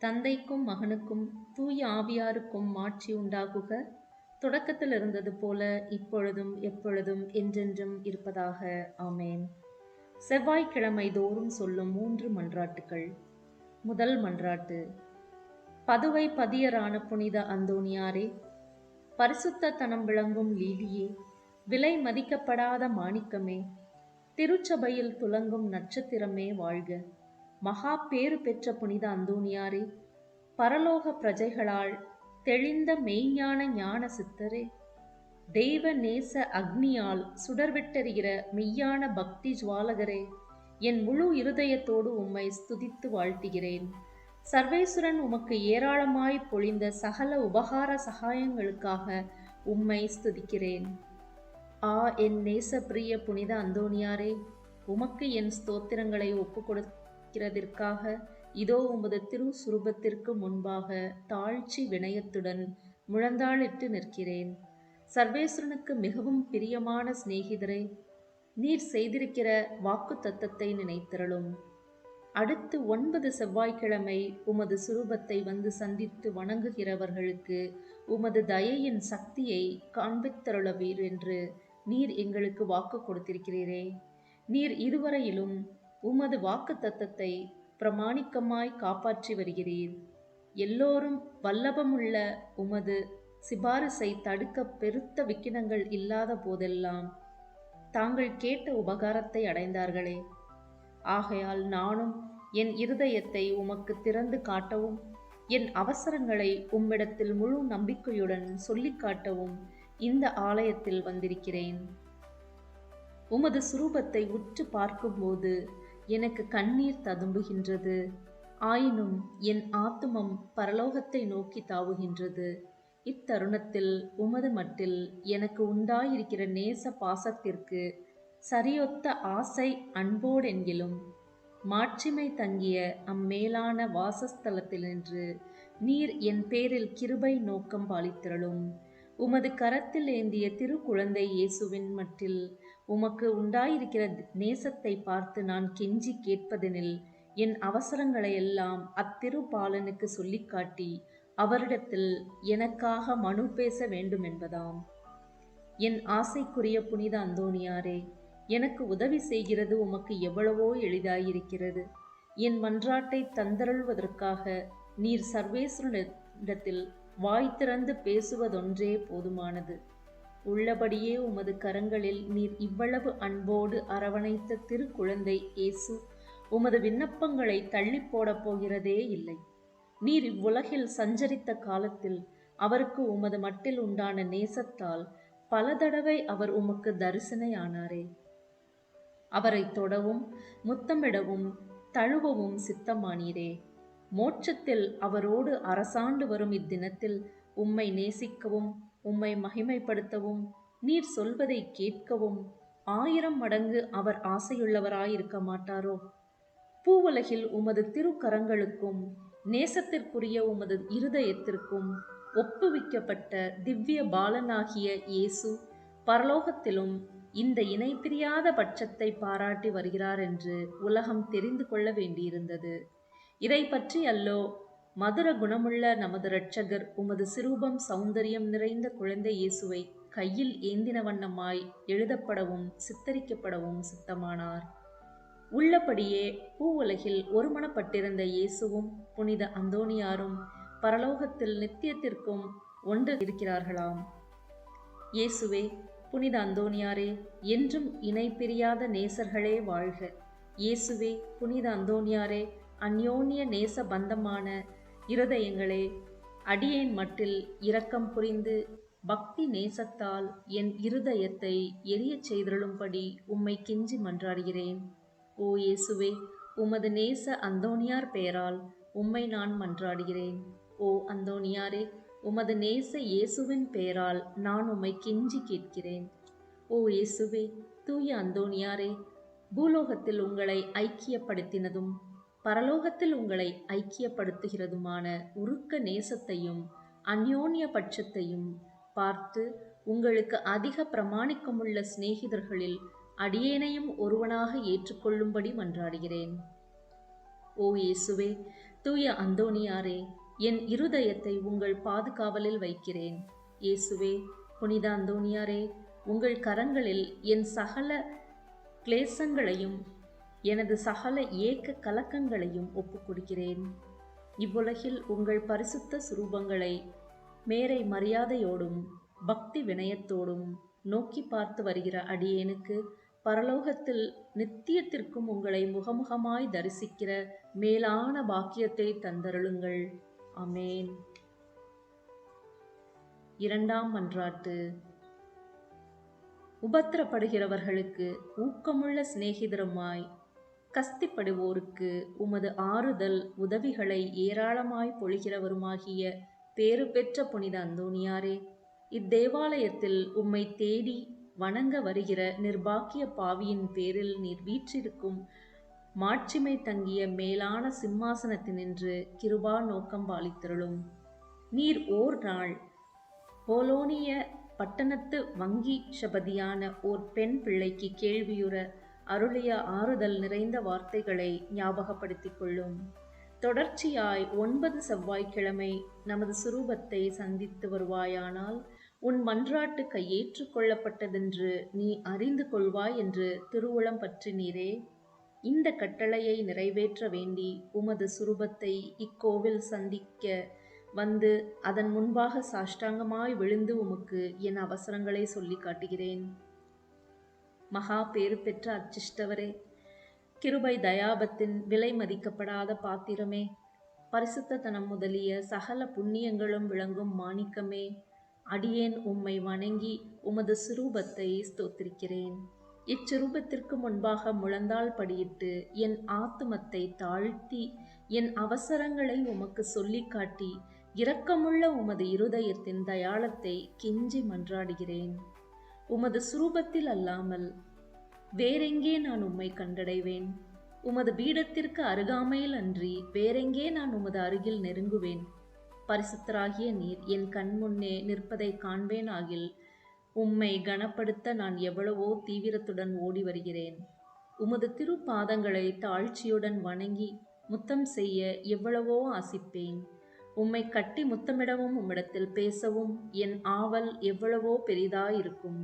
தந்தைக்கும் மகனுக்கும் தூய ஆவியாருக்கும் மாட்சி உண்டாகுக. தொடக்கத்தில் இருந்தது போல இப்பொழுதும் எப்பொழுதும் என்றென்றும் இருப்பதாக. ஆமேன். செவ்வாய்க்கிழமை தோறும் சொல்லும் மூன்று மன்றாட்டுகள் முதல் மன்றாட்டு. பதுவை பதியரான புனித அந்தோணியாரே பரிசுத்த தனம் விளங்கும் லீலியே விலை மதிக்கப்படாத மாணிக்கமே திருச்சபையில் துலங்கும் நட்சத்திரமே வாழ்க. மகா பேறு பெற்ற புனித அந்தோணியாரே பரலோக பிரஜைகளால் தெளிந்த மெய்ஞான ஞான சித்தரே தெய்வ நேச அக்னியால் சுடர்விட்டெறிகிற மெய்யான பக்தி ஜுவாலகரே என் முழு இருதயத்தோடு உம்மை ஸ்துதித்து வாழ்த்துகிறேன். சர்வேசுரன் உமக்கு ஏராளமாய் பொழிந்த சகல உபகார சகாயங்களுக்காக உம்மை ஸ்துதிக்கிறேன். ஆ என் நேச பிரிய புனித அந்தோணியாரே உமக்கு என் ஸ்தோத்திரங்களை ஒப்பு கொடுக்கிறதற்காக இதோ உமது திரு சுரூபத்திற்கு முன்பாக தாழ்ச்சி வினயத்துடன் முழந்தாளிட்டு நிற்கிறேன். சர்வேஸ்வரனுக்கு மிகவும் பிரியமான சிநேகிதரே நீர் செய்திருக்கிற வாக்கு தத்தத்தை நினைத்திரளும். அடுத்து ஒன்பது செவ்வாய்க்கிழமை உமது சுரூபத்தை வந்து சந்தித்து வணங்குகிறவர்களுக்கு உமது தயையின் சக்தியை காண்பித்தருளவீர் என்று நீர் எங்களுக்கு வாக்கு கொடுத்திருக்கிறீரே. நீர் இதுவரையிலும் உமது வாக்கு தத்தத்தை பிரமாணிக்கமாய் காப்பாற்றி வருகிறீர். எல்லோரும் வல்லபமுள்ள உமது சிபாரிசை தடுக்க பெருத்த விக்கினங்கள் இல்லாத போதெல்லாம் தாங்கள் கேட்ட உபகாரத்தை அடைந்தார்களே. ஆகையால் நானும் என் இருதயத்தை உமக்கு திறந்து காட்டவும் என் அவசரங்களை உம்மிடத்தில் முழு நம்பிக்கையுடன் சொல்லிக் காட்டவும் இந்த ஆலயத்தில் வந்திருக்கிறேன். உமது சுரூபத்தை உற்று பார்க்கும்போது எனக்கு கண்ணீர் ததும்புகின்றது. ஆயினும் என் ஆத்துமம் பரலோகத்தை நோக்கி தாவுகின்றது. இத்தருணத்தில் உமது மட்டில் எனக்கு உண்டாயிருக்கிற நேச பாசத்திற்கு சரியொத்த ஆசை அன்போடென்கிலும் மாட்சிமை தங்கிய அம்மேலான வாசஸ்தலத்தினின்று நீர் என் பேரில் கிருபை நோக்கம் பாலித்திரளும். உமது கரத்தில் ஏந்திய திருக்குழந்தை இயேசுவின் மட்டில் உமக்கு உண்டாயிருக்கிற நேசத்தை பார்த்து நான் கெஞ்சி கேட்பதெனில் என் அவசரங்களையெல்லாம் அத்திருபாலனுக்கு சொல்லிக்காட்டி அவரிடத்தில் எனக்காக மனு பேச வேண்டுமென்பதாம். என் ஆசைக்குரிய புனித அந்தோணியாரே எனக்கு உதவி செய்கிறது உமக்கு எவ்வளவோ எளிதாயிருக்கிறது. என் மன்றாட்டை தந்தருள்வதற்காக நீர் சர்வேஸ்வரனிடத்தில் வாய் திறந்து பேசுவதொன்றே போதுமானது. உள்ளபடியே உமது கரங்களில் நீர் இவ்வளவு அன்போடு அரவணைத்த திருக்குழந்தை இயேசு உமது விண்ணப்பங்களை தள்ளி போடப் போகிறதே இல்லை. நீர் இவ்வுலகில் சஞ்சரித்த காலத்தில் அவருக்கு உமது மட்டில் உண்டான நேசத்தால் பல தடவை அவர் உமக்கு தரிசனையானாரே. அவரை தொடவும் முத்தமிடவும் தழுவவும் சித்தமானீரே. மோட்சத்தில் அவரோடு அரசாண்டு வரும் இத்தினத்தில் உம்மை நேசிக்கவும் உம்மை மகிமைப்படுத்தவும் நீர் சொல்வதை கேட்கவும் ஆயிரம் மடங்கு அவர் ஆசையுள்ளவராயிருக்க மாட்டாரோ? பூவுலகில் உமது திருக்கரங்களுக்கும் நேசத்திற்குரிய உமது இருதயத்திற்கும் ஒப்புவிக்கப்பட்ட திவ்ய பாலனாகிய இயேசு பரலோகத்திலும் இந்த இணை பிரியாத பட்சத்தை பாராட்டி வருகிறார் என்று உலகம் தெரிந்து கொள்ள வேண்டியிருந்தது. இதை பற்றி அல்லோ மதுர குணமுள்ள நமது இரட்சகர் உமது சிரூபம் சௌந்தரியம் நிறைந்த குழந்தை இயேசுவை கையில் ஏந்தின வண்ணமாய் எழுதப்படவும் சித்தரிக்கப்படவும் சித்தமானார். உள்ளபடியே பூ உலகில் ஒருமனப்பட்டிருந்த இயேசுவும் புனித அந்தோணியாரும் பரலோகத்தில் நித்தியத்திற்கும் ஒன்று இருக்கிறார்களாம். இயேசுவே புனித அந்தோணியாரே என்றும் இணை பிரியாத நேசர்களே வாழ்க. இயேசுவே புனித அந்தோணியாரே அந்யோன்ய நேச பந்தமான இருதயங்களே அடியேன் மட்டில் இரக்கம் புரிந்து பக்தி நேசத்தால் என் இருதயத்தை எரியச் செய்தருளும்படி உம்மை கெஞ்சி மன்றாடுகிறேன். ஓ இயேசுவே உமது நேச அந்தோனியார் பெயரால் உம்மை நான் மன்றாடுகிறேன். ஓ அந்தோனியாரே உமது நேச இயேசுவின் பெயரால் நான் உம்மை கெஞ்சி கேட்கிறேன். ஓ இயேசுவே தூய அந்தோனியாரே பூலோகத்தில் உங்களை ஐக்கியப்படுத்தினதும் பரலோகத்தில் உங்களை ஐக்கியப்படுத்துகிறதுமான உருக்க நேசத்தையும் அந்யோன்ய பட்சத்தையும் பார்த்து உங்களுக்கு அதிக பிரமாணிக்கமுள்ள சிநேகிதர்களில் அடியேனையும் ஒருவனாக ஏற்றுக்கொள்ளும்படி மன்றாடுகிறேன். ஓ இயேசுவே தூய அந்தோணியாரே என் இருதயத்தை உங்கள் பாதுகாவலில் வைக்கிறேன். இயேசுவே புனித அந்தோணியாரே உங்கள் கரங்களில் என் சகல கிளேசங்களையும் எனது சகல ஏக்க கலக்கங்களையும் ஒப்புக்கொடுக்கிறேன் இவ்வுலகில் உங்கள் பரிசுத்த சுரூபங்களை மேரை மரியாதையோடும் பக்தி வினயத்தோடும் நோக்கி பார்த்து வருகிற அடியேனுக்கு பரலோகத்தில் நித்தியத்திற்கும் உங்களை முகமுகமாய் தரிசிக்கிற மேலான பாக்கியத்தை தந்தருளுங்கள். அமேன் இரண்டாம் மன்றாட்டு உபத்திரப்படுகிறவர்களுக்கு ஊக்கமுள்ள சிநேகிதருமாய் கஸ்திப்படுவோருக்கு உமது ஆறுதல் உதவிகளை ஏராளமாய் பொழிகிறவருமாகிய பேறு பெற்ற புனித அந்தோணியாரே இத்தேவாலயத்தில் உம்மை தேடி வணங்க வருகிற நிர்பாக்கிய பாவியின் பேரில் நீர் வீற்றிருக்கும் மாட்சிமை தங்கிய மேலான சிம்மாசனத்தினின்று கிருபா நோக்கம் பாலித்தருளும். நீர் ஓர் நாள் போலோனிய பட்டணத்து வங்கி சபதியான ஓர் பெண் பிள்ளைக்கு கேள்வியுற அருளிய ஆறுதல் நிறைந்த வார்த்தைகளை ஞாபகப்படுத்திக் கொள்ளும். தொடர்ச்சியாய் ஒன்பது செவ்வாய்க்கிழமை நமது சுரூபத்தை சந்தித்து வருவாயானால் உன் மன்றாட்டு கையேற்று கொள்ளப்பட்டதென்று நீ அறிந்து கொள்வாய் என்று திருவுளம் பற்றினீரே இந்த கட்டளையை நிறைவேற்ற வேண்டி உமது சுரூபத்தை இக்கோவில் சந்திக்க வந்து அதன் முன்பாக சாஷ்டாங்கமாய் விழுந்து உமக்கு என் அவசரங்களை சொல்லி காட்டுகிறேன். மகா பேறு பெற்ற அச்சிஷ்டவரே. கிருபை தயாபத்தின் விலை மதிக்கப்படாத பாத்திரமே. பரிசுத்தனம் முதலிய சகல புண்ணியங்களும் விளங்கும் மாணிக்கமே. அடியேன் உம்மை வணங்கி உமது சுரூபத்தை ஸ்தோத்திருக்கிறேன். இச்சிரூபத்திற்கு முன்பாக முழந்தாள் படியிட்டு என் ஆத்துமத்தை தாழ்த்தி என் அவசரங்களை உமக்கு சொல்லி காட்டி இரக்கமுள்ள உமது இருதயத்தின் தயாளத்தை கெஞ்சி மன்றாடுகிறேன். உமது சுரூபத்தில் அல்லாமல் வேறெங்கே நான் உம்மை கண்டடைவேன்? உமது பீடத்திற்கு அருகாமையில் அன்றி வேறெங்கே நான் உமது அருகில் நெருங்குவேன்? பரிசுத்தராகிய நீர் என் கண் முன்னே நிற்பதை காண்பேன் ஆகில் உம்மை கனப்படுத்த நான் எவ்வளவோ தீவிரத்துடன் ஓடி வருகிறேன். உமது திருப்பாதங்களை தாழ்ச்சியுடன் வணங்கி முத்தம் செய்ய எவ்வளவோ ஆசிப்பேன். உம்மை கட்டி முத்தமிடவும் உம்மிடத்தில் பேசவும் என் ஆவல் எவ்வளவோ பெரிதாயிருக்கும்.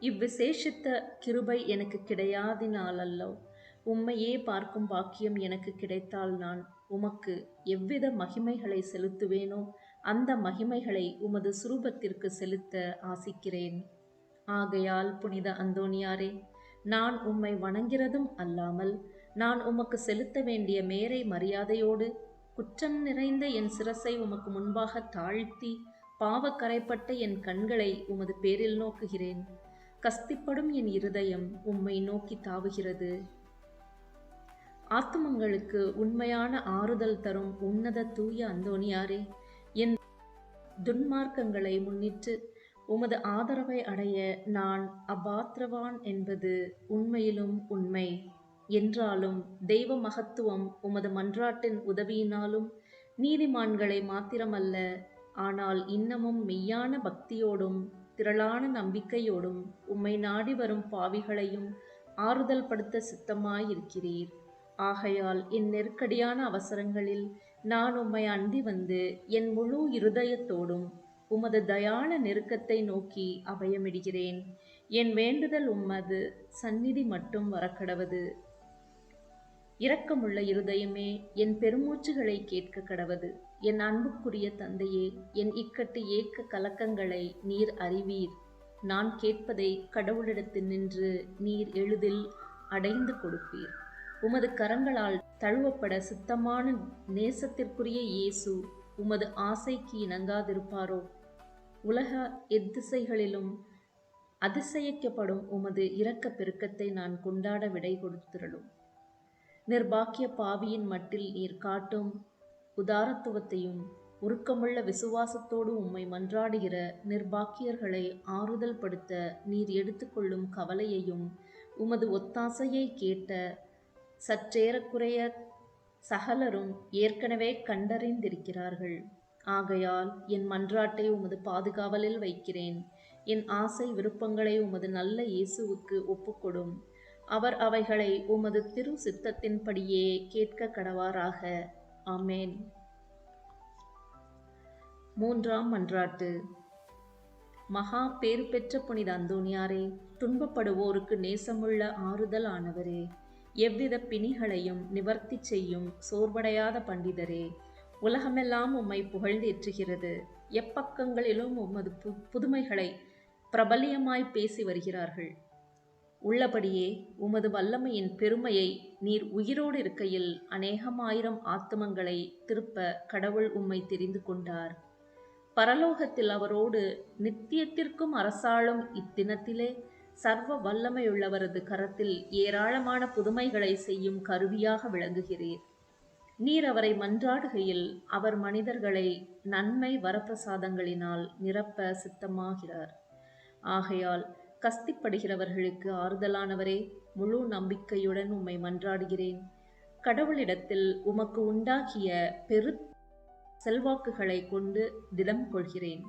இவ்விசேஷித்த கிருபை எனக்கு கிடையாதினாலல்லோ. உம்மையே பார்க்கும் பாக்கியம் எனக்கு கிடைத்தால் நான் உமக்கு எவ்வித மகிமைகளை செலுத்துவேனோ அந்த மகிமைகளை உமது சுரூபத்திற்கு செலுத்த ஆசிக்கிறேன். ஆகையால் புனித அந்தோணியாரே நான் உம்மை வணங்கிறதும் அல்லாமல் நான் உமக்கு செலுத்த வேண்டிய மேரை மரியாதையோடு குற்றம் நிறைந்த என் சிரசை உமக்கு முன்பாக தாழ்த்தி பாவக்கரைப்பட்ட என் கண்களை உமது பேரில் நோக்குகிறேன். கஸ்திப்படும் என் இருதயம் உம்மை நோக்கி தாவுகிறது. ஆத்துமங்களுக்கு உண்மையான ஆறுதல் தரும் உன்னத தூய அந்தோணியாரே என் துன்மார்க்கங்களை முன்னிட்டு உமது ஆதரவை அடைய நான் அபாத்திரவான் என்பது உண்மையிலும் உண்மை. என்றாலும் தெய்வ மகத்துவம் உமது மன்றாட்டின் உதவியினாலும் நீதிமான்களை மாத்திரமல்ல ஆனால் இன்னமும் மெய்யான பக்தியோடும் திரளான நம்பிக்கையோடும் உம்மை நாடி வரும் பாவிகளையும் ஆறுதல் படுத்த சித்தமாயிருக்கிறீர். ஆகையால் என் நெருக்கடியான அவசரங்களில் நான் உம்மை அண்டி வந்து என் முழு இருதயத்தோடும் உமது தயான நெருக்கத்தை நோக்கி அபயமிடுகிறேன். என் வேண்டுதல் உம்மது சந்நிதி மட்டும் வரக்கடவது. இரக்கமுள்ள இருதயமே என் பெருமூச்சுகளை கேட்க கடவது. என் அன்புக்குரிய தந்தையே என் இக்கட்டு ஏக்க கலக்கங்களை நீர் அறிவீர். நான் கேட்பதை கடவுளிடத்தில் நின்று நீர் எளிதில் அடைந்து கொடுப்பீர். உமது கரங்களால் தழுவப்பட சித்தமான நேசத்திற்குரிய இயேசு உமது ஆசைக்கு இணங்காதிருப்பாரோ? உலக எத்திசைகளிலும் அதிசயிக்கப்படும் உமது இரக்க பெருக்கத்தை நான் கொண்டாட விடை கொடுத்திரளும் நிர்பாக்கிய பாவியின் மட்டில் நீர் காட்டும் உதாரத்துவத்தையும் உருக்கமுள்ள விசுவாசத்தோடு உம்மை மன்றாடுகிற நிர்பாக்கியர்களை ஆறுதல் படுத்த நீர் எடுத்துக்கொள்ளும் கவலையையும் உமது ஒத்தாசையை கேட்ட சற்றேறக்குறைய சகலரும் ஏற்கனவே கண்டறிந்திருக்கிறார்கள். ஆகையால் என் மன்றாட்டை உமது பாதுகாவலில் வைக்கிறேன். என் ஆசை விருப்பங்களை உமது நல்ல இயேசுவுக்கு ஒப்புக்கொடும். அவர் அவைகளை உமது திரு சித்தத்தின்படியே கேட்க கடவாராக ஆமேன். மூன்றாம் மன்றாட்டு. மகா பேர் பெற்ற புனித அந்தோனியாரே துன்பப்படுவோருக்கு நேசமுள்ள ஆறுதல் ஆனவரே எவ்வித பிணிகளையும் நிவர்த்தி செய்யும் சோர்வடையாத பண்டிதரே உலகமெல்லாம் உம்மை புகழ்ந்தேற்றுகிறது எப்பக்கங்களிலும் உமது பு புதுமைகளை பிரபலியமாய் பேசி வருகிறார்கள். உள்ளபடியே உமது வல்லமையின் பெருமையை நீர் உயிரோடு இருக்கையில் அநேகமாயிரம் ஆத்தமங்களை திருப்ப கடவுள் உம்மை தெரிந்து கொண்டார். பரலோகத்தில் அவரோடு நித்தியத்திற்கும் அரசாளும் இத்தினத்திலே சர்வ வல்லமையுள்ளவரது கரத்தில் ஏராளமான புதுமைகளை செய்யும் கருவியாக விளங்குகிறீர். நீர் அவரை மன்றாடுகையில் அவர் மனிதர்களை நன்மை வரப்பிரசாதங்களினால் நிரப்ப சித்தமாகிறார். ஆகையால் கஸ்திப்படுகிறவர்களுக்கு ஆறுதலானவரே முழு நம்பிக்கையுடன் உம்மை மன்றாடுகிறேன். கடவுளிடத்தில் உமக்கு உண்டாகிய பெரு செல்வாக்குகளை கொண்டு திடம் கொள்கிறேன்.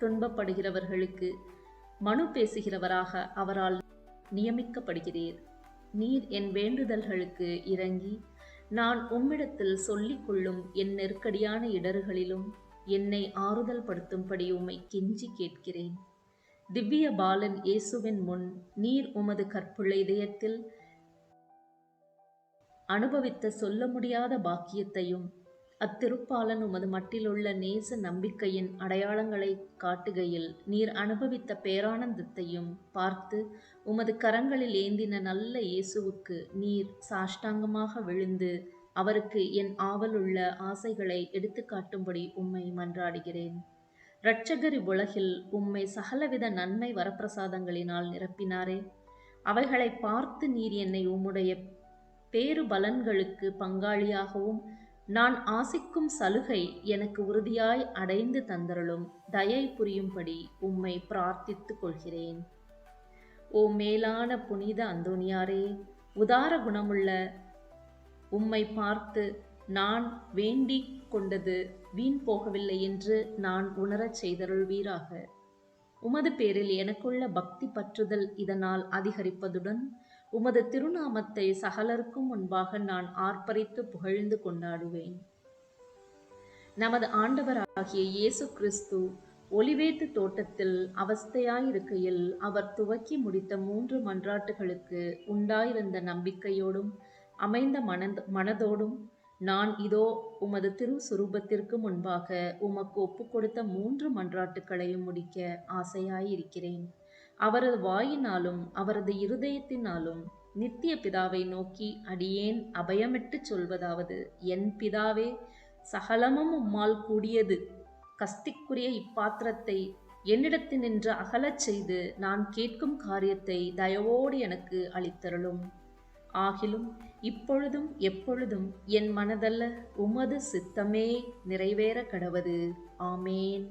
துன்பப்படுகிறவர்களுக்கு மனு பேசுகிறவராக அவரால் நியமிக்கப்படுகிறீர். நீர் என் வேண்டுதல்களுக்கு இறங்கி நான் உம்மிடத்தில் சொல்லிக் கொள்ளும் என் நெருக்கடியான இடர்களிலும் என்னை ஆறுதல் படுத்தும்படி உம்மை கெஞ்சி கேட்கிறேன். திவ்ய பாலன் இயேசுவின் முன் நீர் உமது கற்புள்ள இதயத்தில் அனுபவித்த சொல்ல முடியாத பாக்கியத்தையும் அத்திருப்பாலன் உமது மட்டிலுள்ள நேச நம்பிக்கையின் அடையாளங்களை காட்டுகையில் நீர் அனுபவித்த பேரானந்தத்தையும் பார்த்து உமது கரங்களில் ஏந்தின நல்ல இயேசுவுக்கு நீர் சாஷ்டாங்கமாக விழுந்து அவருக்கு என் ஆவலுள்ள ஆசைகளை எடுத்துக்காட்டும்படி உம்மை மன்றாடுகிறேன். இரட்சகர் இவ்வுலகில் உம்மை சகலவித நன்மை வரப்பிரசாதங்களினால் நிரப்பினாரே. அவைகளை பார்த்து நீர் என்னை உம்முடைய பேரு பலன்களுக்கு பங்காளியாகவும் நான் ஆசிக்கும் சலுகை எனக்கு உறுதியாய் அடைந்து தந்தருளும் தயை புரியும்படி உம்மை பிரார்த்தித்துக் கொள்கிறேன். ஓ மேலான புனித அந்தோனியாரே உதார குணமுள்ள உம்மை பார்த்து நான் வேண்டிக் கொண்டது வீண் போகவில்லை என்று நான் உணரச் செய்தருள்வீராக. உமது பேரில் எனக்குள்ள பக்தி பற்றுதல் இதனால் அதிகரிப்பதுடன் உமது திருநாமத்தை சகலருக்கும் முன்பாக நான் ஆர்ப்பரித்து புகழ்ந்து கொண்டாடுவேன். நமது ஆண்டவராகிய இயேசு கிறிஸ்து ஒலிவேத்து தோட்டத்தில் அவஸ்தையாயிருக்கையில் அவர் துவக்கி முடித்த மூன்று மன்றாட்டுகளுக்கு உண்டாயிருந்த நம்பிக்கையோடும் அமைந்த மனந்த மனதோடும் நான் இதோ உமது திரு சுரூபத்திற்கு முன்பாக உமக்கு ஒப்பு கொடுத்த மூன்று மன்றாட்டுக்களையும் முடிக்க ஆசையாயிருக்கிறேன். அவரது வாயினாலும் அவரது இருதயத்தினாலும் நித்திய பிதாவை நோக்கி அடியேன் அபயமிட்டு சொல்வதாவது என் பிதாவே சகலமும் உம்மால் கூடியது. கஸ்திக்குரிய இப்பாத்திரத்தை என்னிடத்தினின்று அகலச் செய்து நான் கேட்கும் காரியத்தை தயவோடு எனக்கு அளித்தருளும். ஆகிலும் இப்பொழுதும் எப்பொழுதும் என் மனதல்ல உமது சித்தமே நிறைவேற கடவது. ஆமேன்.